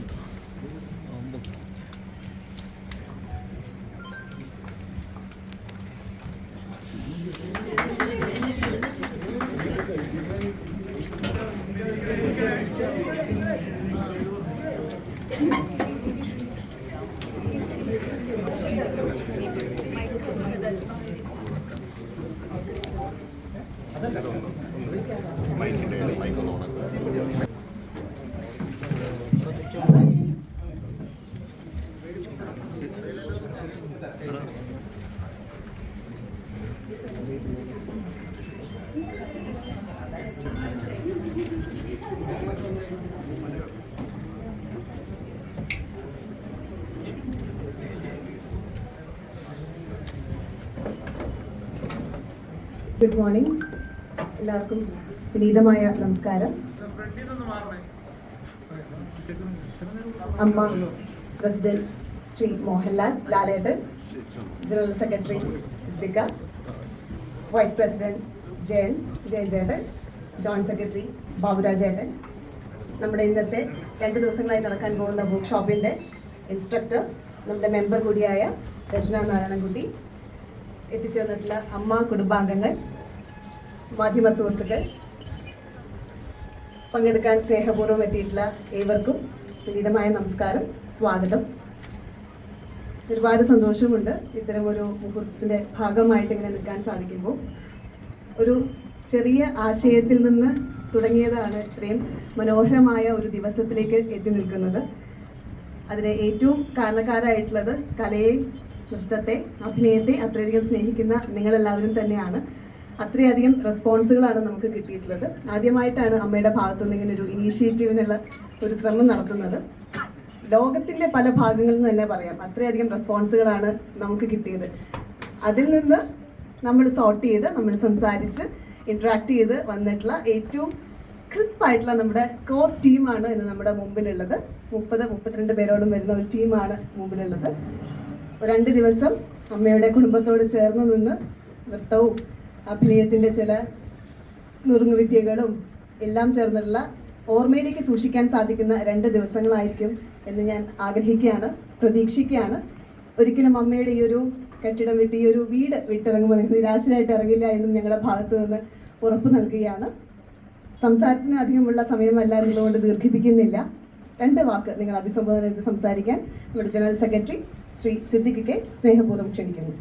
आता अं, बघ good morning എല്ലാവർക്കും വിനീതമായ നമസ്കാരം. Amma president Shri Mohanlal Lalettan general secretary Siddique vice president Jayan Jayan ചേട്ടൻ ജോയിന്റ് സെക്രട്ടറി ബാബുരാജ് ചേട്ടൻ നമ്മുടെ ഇന്നത്തെ രണ്ട് ദിവസങ്ങളായി നടക്കാൻ പോകുന്ന വർക്ക്ഷോപ്പിന്റെ ഇൻസ്ട്രക്ടർ നമ്മുടെ മെമ്പർ കൂടിയായ രചന നാരായണൻകുട്ടി എത്തിച്ചേർന്നിട്ടുള്ള അമ്മ കുടുംബാംഗങ്ങൾ മാധ്യമ സുഹൃത്തുക്കൾ പങ്കെടുക്കാൻ സ്നേഹപൂർവം എത്തിയിട്ടുള്ള ഏവർക്കും വിനീതമായ നമസ്കാരം സ്വാഗതം. ഒരുപാട് സന്തോഷമുണ്ട് ഇത്തരം ഒരു മുഹൂർത്തത്തിന്റെ ഭാഗമായിട്ട് ഇങ്ങനെ നിൽക്കാൻ സാധിക്കുമ്പോൾ. ഒരു ചെറിയ ആശയത്തിൽ നിന്ന് തുടങ്ങിയതാണ് ഇത്രയും മനോഹരമായ ഒരു ദിവസത്തിലേക്ക് എത്തി നിൽക്കുന്നത്. അതിന് ഏറ്റവും കാരണക്കാരായിട്ടുള്ളത് കലയെ നൃത്തത്തെ അഭിനയത്തെ അത്രയധികം സ്നേഹിക്കുന്ന നിങ്ങളെല്ലാവരും തന്നെയാണ്. അത്രയധികം റെസ്പോൺസുകളാണ് നമുക്ക് കിട്ടിയിട്ടുള്ളത്. ആദ്യമായിട്ടാണ് അമ്മയുടെ ഭാഗത്തുനിന്ന് ഇങ്ങനെ ഒരു ഇനീഷ്യേറ്റീവിനുള്ള ഒരു ശ്രമം നടത്തുന്നത്. ലോകത്തിന്റെ പല ഭാഗങ്ങളിൽ നിന്ന് തന്നെ പറയാം. അത്രയധികം റെസ്പോൺസുകളാണ് നമുക്ക് കിട്ടിയത്. അതിൽ നിന്ന് നമ്മൾ സോർട്ട് ചെയ്ത് നമ്മൾ സംസാരിച്ച് ഇൻട്രാക്ട് ചെയ്ത് വന്നിട്ടുള്ള ഏറ്റവും ക്രിസ്പ് ആയിട്ടുള്ള നമ്മുടെ കോർ ടീമാണ് ഇന്ന് നമ്മുടെ മുമ്പിലുള്ളത്. മുപ്പത് മുപ്പത്തിരണ്ട് പേരോളം വരുന്ന ഒരു ടീമാണ് മുമ്പിലുള്ളത്. രണ്ട് ദിവസം അമ്മയുടെ കുടുംബത്തോട് ചേർന്ന് നിന്ന് നൃത്തവും അഭിനയത്തിന്റെ ചില നുറുങ്ങുവിദ്യകളും എല്ലാം ചേർന്നിട്ടുള്ള ഓർമ്മയിലേക്ക് സൂക്ഷിക്കാൻ സാധിക്കുന്ന രണ്ട് ദിവസങ്ങളായിരിക്കും എന്ന് ഞാൻ ആഗ്രഹിക്കുകയാണ് പ്രതീക്ഷിക്കുകയാണ്. ഒരിക്കലും അമ്മയുടെ ഈ ഒരു കെട്ടിടം വിട്ട് ഈ ഒരു വീട് വിട്ടിറങ്ങുമ്പോൾ നിരാശരായിട്ട് ഇറങ്ങില്ല എന്നും ഞങ്ങളുടെ ഭാഗത്തു നിന്ന് ഉറപ്പ് നൽകുകയാണ്. സംസാരത്തിന് അധികമുള്ള സമയമല്ല എന്നുള്ളതുകൊണ്ട് ദീർഘിപ്പിക്കുന്നില്ല. രണ്ട് വാക്ക് നിങ്ങൾ അഭിസംബോധന ചെയ്ത് സംസാരിക്കാൻ നമ്മുടെ ജനറൽ സെക്രട്ടറി ശ്രീ സിദ്ദിഖിക്കെ സ്നേഹപൂർവം ക്ഷണിക്കുന്നു.